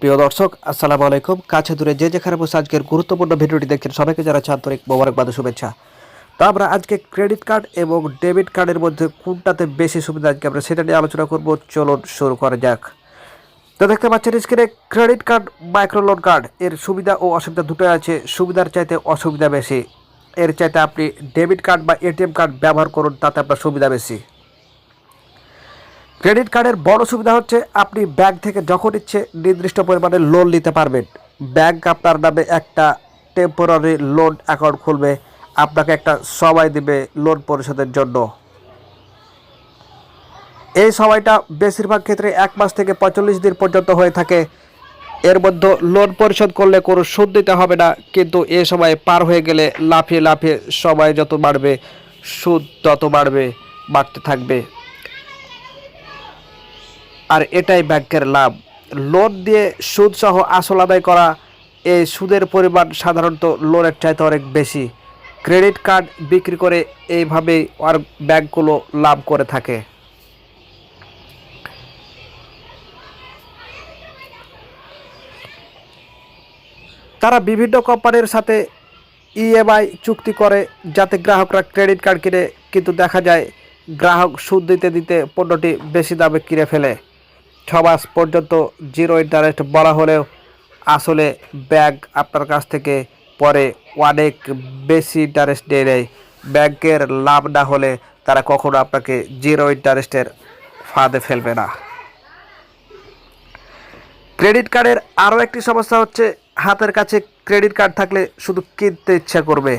প্রিয় দর্শক, আসসালামু আলাইকুম। কাছে দূরে যে যেখানে বসে আজকের গুরুত্বপূর্ণ ভিডিওটি দেখছেন সবাইকে যারা আন্তরিক মোবারকবাদ শুভেচ্ছা। তো আমরা আজকে ক্রেডিট কার্ড এবং ডেবিট কার্ডের মধ্যে কোনটাতে বেশি সুবিধা আজকে আমরা সেটা নিয়ে আলোচনা করব, চলুন শুরু করা যাক। তো দেখতে পাচ্ছেন স্ক্রিনে credit card micro loan card এর সুবিধা ও অসুবিধা দুটোই আছে। সুবিধার চাইতে অসুবিধা বেশি। এর চাইতে আপনি ডেবিট কার্ড বা এটিএম কার্ড ব্যবহার করুন, তাতে আপনার সুবিধা বেশি। ক্রেডিট কার্ডের বড় সুবিধা হচ্ছে আপনি ব্যাংক থেকে যখন ইচ্ছে নির্দিষ্ট পরিমাণে লোন নিতে পারবেন। ব্যাংক আপনার নামে একটা টেম্পোরারি লোন অ্যাকাউন্ট খুলবে। আপনাকে একটা সময় দিবে লোন পরিশোধের জন্য। এই সময়টা বেশিরভাগ ক্ষেত্রে এক মাস থেকে পঁয়তাল্লিশ দিন পর্যন্ত হয়ে থাকে। এর মধ্যে লোন পরিশোধ করলে কোনো সুদ দিতে হবে না, কিন্তু এ সময় পার হয়ে গেলে লাফিয়ে লাফিয়ে সময় যত বাড়বে, সুদ তত বাড়বে, বাড়তে থাকবে। আর এটাই ব্যাংকের লাভ। লোন দিয়ে সুদ সহ আসল আদায় করা এই সুদের পরিমাণ সাধারণত লোনের চাইতে অনেক বেশি। ক্রেডিট কার্ড বিক্রি করে এইভাবেই আর ব্যাংকগুলো লাভ করে থাকে। তারা বিভিন্ন কোম্পানির সাথে ইএমআই চুক্তি করে, যাতে গ্রাহকরা ক্রেডিট কার্ড কিনে, কিন্তু দেখা যায় গ্রাহক সুদ দিতে দিতে পণ্যটি বেশি দামে কিনে ফেলে। ছ মাস পর্যন্ত জিরো ইন্টারেস্ট বলা হলেও আসলে ব্যাংক আপনার কাছ থেকে পরে অনেক বেশি ইন্টারেস্ট নিয়ে নেয়। ব্যাংকের লাভ না হলে তারা কখনো আপনাকে জিরো ইন্টারেস্টের ফাঁদে ফেলবে না। ক্রেডিট কার্ডের আরও একটি সমস্যা হচ্ছে, হাতের কাছে ক্রেডিট কার্ড থাকলে শুধু কিনতে ইচ্ছা করবে,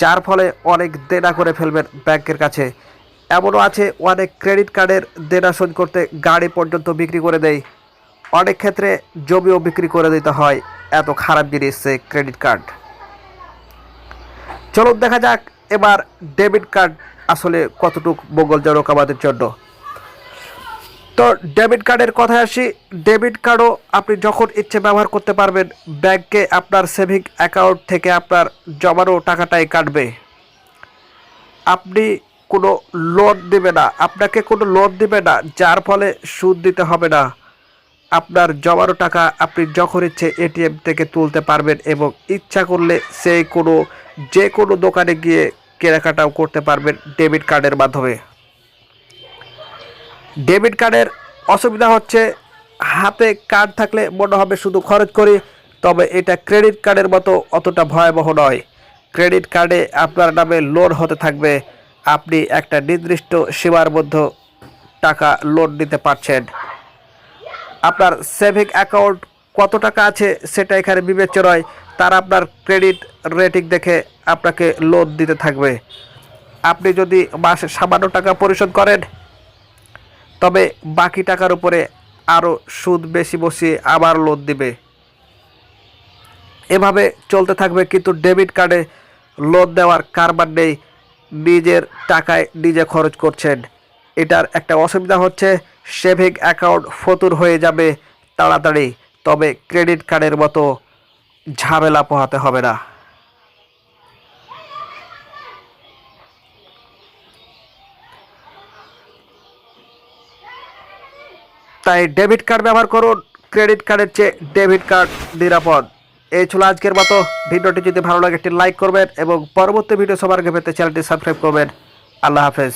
যার ফলে অনেক দেনা করে ফেলবেন ব্যাংকের কাছে। এমনও আছে, অনেক ক্রেডিট কার্ডের দেনা শোধ করতে গাড়ি পর্যন্ত বিক্রি করে দেয়। অনেক ক্ষেত্রে জমিও বিক্রি করে দিতে হয়। এত খারাপ জিনিস সে ক্রেডিট কার্ড। চলুন দেখা যাক এবার ডেবিট কার্ড আসলে কতটুক মঙ্গলজনক আমাদের জন্য। তো ডেবিট কার্ডের কথায় আসি, ডেবিট কার্ডও আপনি যখন ইচ্ছে ব্যবহার করতে পারবেন, ব্যাংকে আপনার সেভিং অ্যাকাউন্ট থেকে আপনার জমানো টাকাটাই কাটবে। আপনি কোনো লোন দেবে না। আপনাকে কোনো লোন দেবে না, যার ফলে সুদ দিতে হবে না। আপনার জমানো টাকা আপনি যখন ইচ্ছে এটিএম থেকে তুলতে পারবেন এবং ইচ্ছা করলে সেই কোনো, যে কোনো দোকানে গিয়ে কেনাকাটাও করতে পারবেন ডেবিট কার্ডের মাধ্যমে। ডেবিট কার্ডের অসুবিধা হচ্ছে, হাতে কার্ড থাকলে মনে হবে শুধু খরচ করি, তবে এটা ক্রেডিট কার্ডের মতো অতটা ভয়াবহ নয়। ক্রেডিট কার্ডে আপনার নামে লোন হতে থাকবে। আপনি একটা নির্দিষ্ট সীমার মধ্যে টাকা লোন নিতে পারছেন। আপনার সেভিং অ্যাকাউন্ট কত টাকা আছে সেটা এখানে বিবেচ্য নয়, তারা আপনার ক্রেডিট রেটিং দেখে আপনাকে লোন দিতে থাকবে। আপনি যদি মাসে সামান্য টাকা পরিশোধ করেন, তবে বাকি টাকার উপরে আরও সুদ বেশি বসিয়ে আবার লোন দিবে। এভাবে চলতে থাকবে, কিন্তু ডেবিট কার্ডে লোন দেওয়ার কারবার নেই। নিজের টাকায় নিজে খরচ করছেন। এটার একটা অসুবিধা হচ্ছে, সেভিং অ্যাকাউন্ট ফতুর হয়ে যাবে তাড়াতাড়ি, তবে ক্রেডিট কার্ডের মতো ঝামেলা পোহাতে হবে না। তাই ডেবিট কার্ড ব্যবহার করুন, ক্রেডিট কার্ডের চেয়ে ডেবিট কার্ড নিরাপদ। এই ছিল আজকের মতো। ভিডিওটি যদি ভালো লাগে একটি লাইক করবেন এবং পরবর্তী ভিডিও সবার আগে পেতে চ্যানেলটি সাবস্ক্রাইব করবেন। আল্লাহ হাফেজ।